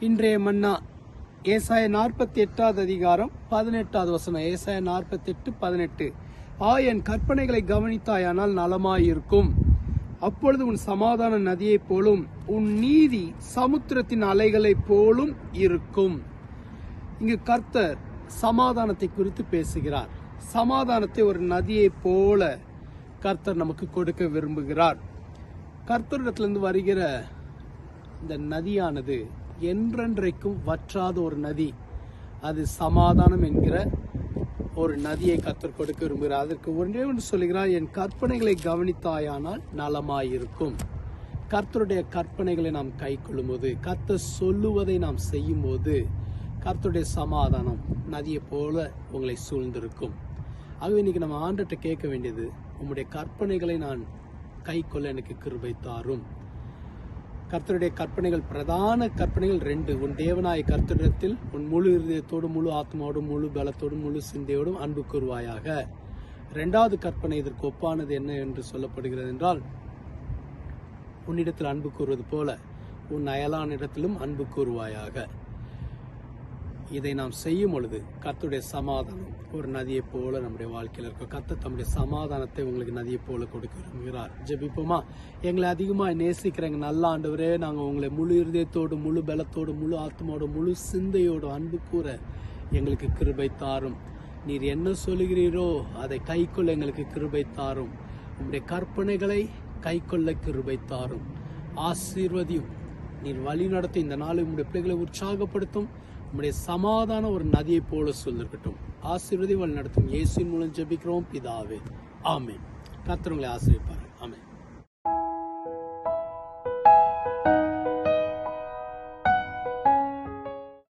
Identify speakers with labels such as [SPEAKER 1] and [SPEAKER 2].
[SPEAKER 1] இன்றைய மன்னா ஏசாய நாற்பத்தி எட்டாவது அதிகாரம் பதினெட்டாவது வசனம். ஏசாய நாற்பத்தி எட்டு பதினெட்டு. ஆ என் கற்பனைகளை கவனித்தாயானால் நலமாயிருக்கும். அப்பொழுது உன் சமாதான நதியைப் போலும் உன் நீதி சமுத்திரத்தின் அலைகளைப் போலும் இருக்கும். இங்கு கர்த்தர் சமாதானத்தை குறித்து பேசுகிறார். சமாதானத்தை ஒரு நதியைப் போல கர்த்தர் நமக்கு கொடுக்க விரும்புகிறார். கர்த்தரிடத்திலிருந்து வருகிற இந்த நதியானது என்றென்றைக்கும் வற்றாத ஒரு நதி. அது சமாதானம் என்கிற ஒரு நதியை கத்தர் கொடுக்க விரும்புகிறார். அதற்கு ஒன்றே ஒன்று சொல்லுகிறார் என் கற்பனைகளை கவனித்தாயானால் நலமாயிருக்கும். கர்த்தருடைய கற்பனைகளை நாம் கை கொள்ளும்போது கர்த்தர் சொல்லுவதை நாம் செய்யும்போது கர்த்தருடைய சமாதானம் நதியை போல உங்களை சூழ்ந்திருக்கும். ஆகவே இன்னைக்கு நம்ம ஆண்டுகிட்ட கேட்க வேண்டியது உம்முடைய கற்பனைகளை நான் கை கொள்ள எனக்கு கிருபை தாரும். கர்த்தருடைய கற்பனைகள் பிரதான கற்பனைகள் ரெண்டு. உன் தேவனாய கர்த்தரிடத்தில் உன் முழு இருதயத்தோடும் முழு ஆத்மாவோடும் முழு பலத்தோடும் முழு சிந்தையோடும் அன்பு கூறுவாயாக. இரண்டாவது கற்பனை இதற்கு ஒப்பானது என்ன என்று சொல்லப்படுகிறது என்றால் உன்னிடத்தில் அன்பு கூறுவது போல உன் அயலானிடத்திலும் அன்பு கூறுவாயாக. இதை நாம் செய்யும் பொழுது கத்துடைய சமாதானம் ஒரு நதியை போல நம்முடைய வாழ்க்கையில் இருக்கும். கத்த தம்முடைய சமாதானத்தை உங்களுக்கு நதியை போல கொடுக்க விரும்புகிறார் ஜபிப்போமா? எங்களை அதிகமாக நேசிக்கிறவங்க நல்ல ஆண்டவரே. நாங்கள் உங்களை முழு இருதயத்தோடு முழு பலத்தோடு முழு ஆத்மாவோடு முழு சிந்தையோடு அன்பு கூற எங்களுக்கு கிருபை தாரும். நீர் என்ன சொல்லுகிறீரோ அதை கைக்கொள்ள எங்களுக்கு கிருபை தாரும். உங்களுடைய கற்பனைகளை கைக்கொள்ள கிருபை தாரும். ஆசீர்வதியும். நீர் வழி நடத்தி இந்த நாளை உங்களுடைய பிள்ளைகளை உற்சாகப்படுத்தும். நம்முடைய சமாதான ஒரு நதியை போல சொல்லிருக்கட்டும். ஆசீர்வதி வழி நடத்தும் இயேசுவின் மூலம் ஜெபிக்கிறோம். பிதாவே. ஆமே கத்திரங்களை உங்களை ஆமே